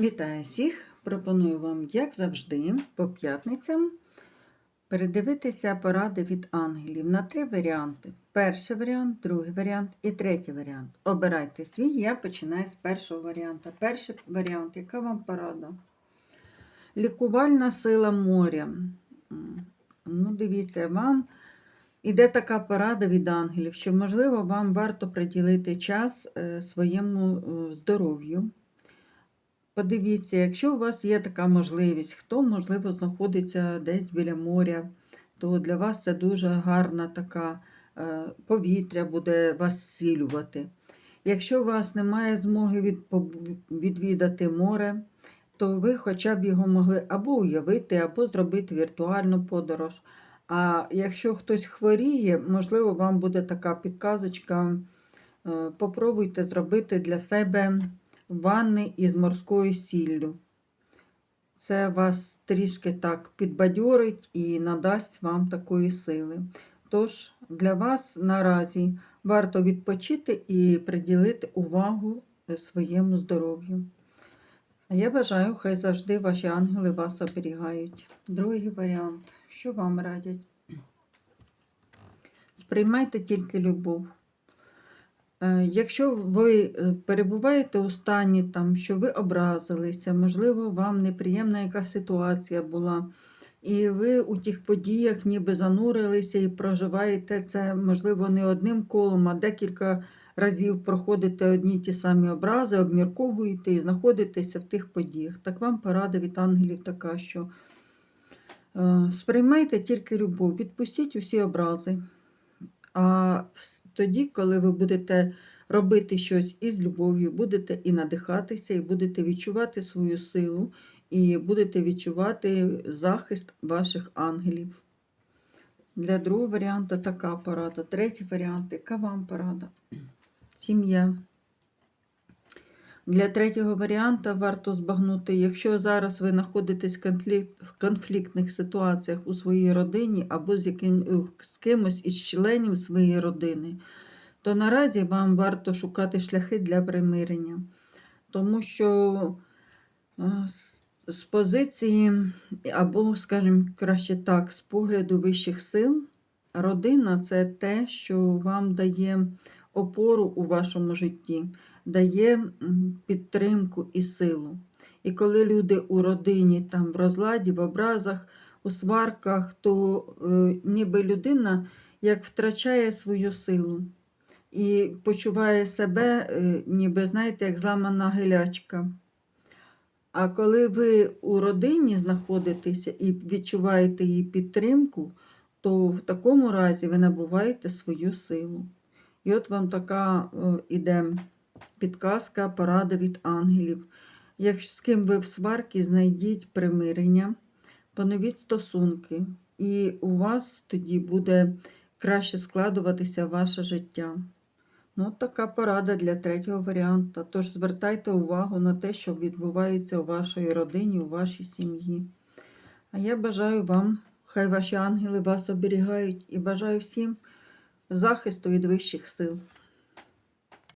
Вітаю всіх! Пропоную вам, як завжди, по п'ятницям передивитися поради від ангелів на три варіанти. Перший варіант, другий варіант і третій варіант. Обирайте свій, я починаю з першого варіанту. Перший варіант, яка вам порада? Лікувальна сила моря. Ну, дивіться, вам іде така порада від ангелів, що, можливо, вам варто приділити час е, своєму е, здоров'ю. Подивіться, якщо у вас є така можливість, хто, можливо, знаходиться десь біля моря, то для вас це дуже гарна така е, повітря буде вас зцілювати. Якщо у вас немає змоги від, відвідати море, то ви хоча б його могли або уявити, або зробити віртуальну подорож. А якщо хтось хворіє, можливо, вам буде така підказочка. е, Попробуйте зробити для себе ванни із морською сіллю. Це вас трішки так підбадьорить і надасть вам такої сили. Тож для вас наразі варто відпочити і приділити увагу е, своєму здоров'ю. А я бажаю, хай завжди ваші ангели вас оберігають. Другий варіант. Що вам радять? Сприймайте тільки любов. Е, Якщо ви е, перебуваєте у стані, там, що ви образилися, можливо, вам неприємна якась ситуація була, і ви у тих подіях ніби занурилися і проживаєте це, можливо, не одним колом, а декілька разів проходите одні ті самі образи, обмірковуєте і знаходитеся в тих подіях. Так вам порада від ангелів така, що е, сприймайте тільки любов, відпустіть усі образи. А тоді, коли ви будете робити щось із любов'ю, будете і надихатися, і будете відчувати свою силу, і будете відчувати захист ваших ангелів. Для другого варіанту така порада. Третій варіант, яка вам порада? Сім'я. Для третього варіанта варто збагнути, якщо зараз ви знаходитесь в конфліктних ситуаціях у своїй родині або з, яким, з кимось із членів своєї родини, то наразі вам варто шукати шляхи для примирення. Тому що е, з позиції, або, скажімо, краще так, з погляду вищих сил, родина це те, що вам дає опору у вашому житті дає підтримку і силу. І коли люди у родині там в розладі, в образах, у сварках, то е, ніби людина як втрачає свою силу і почуває себе, е, ніби, знаєте, як зламана гилячка. А коли ви у родині знаходитеся і відчуваєте її підтримку, то в такому разі ви набуваєте свою силу. І от вам така е, іде підказка, порада від ангелів. Якщо з ким ви в сварці, знайдіть примирення, поновіть стосунки, і у вас тоді буде краще складуватися ваше життя. Ну, от така порада для третього варіанта. Тож звертайте увагу на те, що відбувається у вашій родині, у вашій сім'ї. А я бажаю вам, хай ваші ангели вас оберігають і бажаю всім захисту від вищих сил.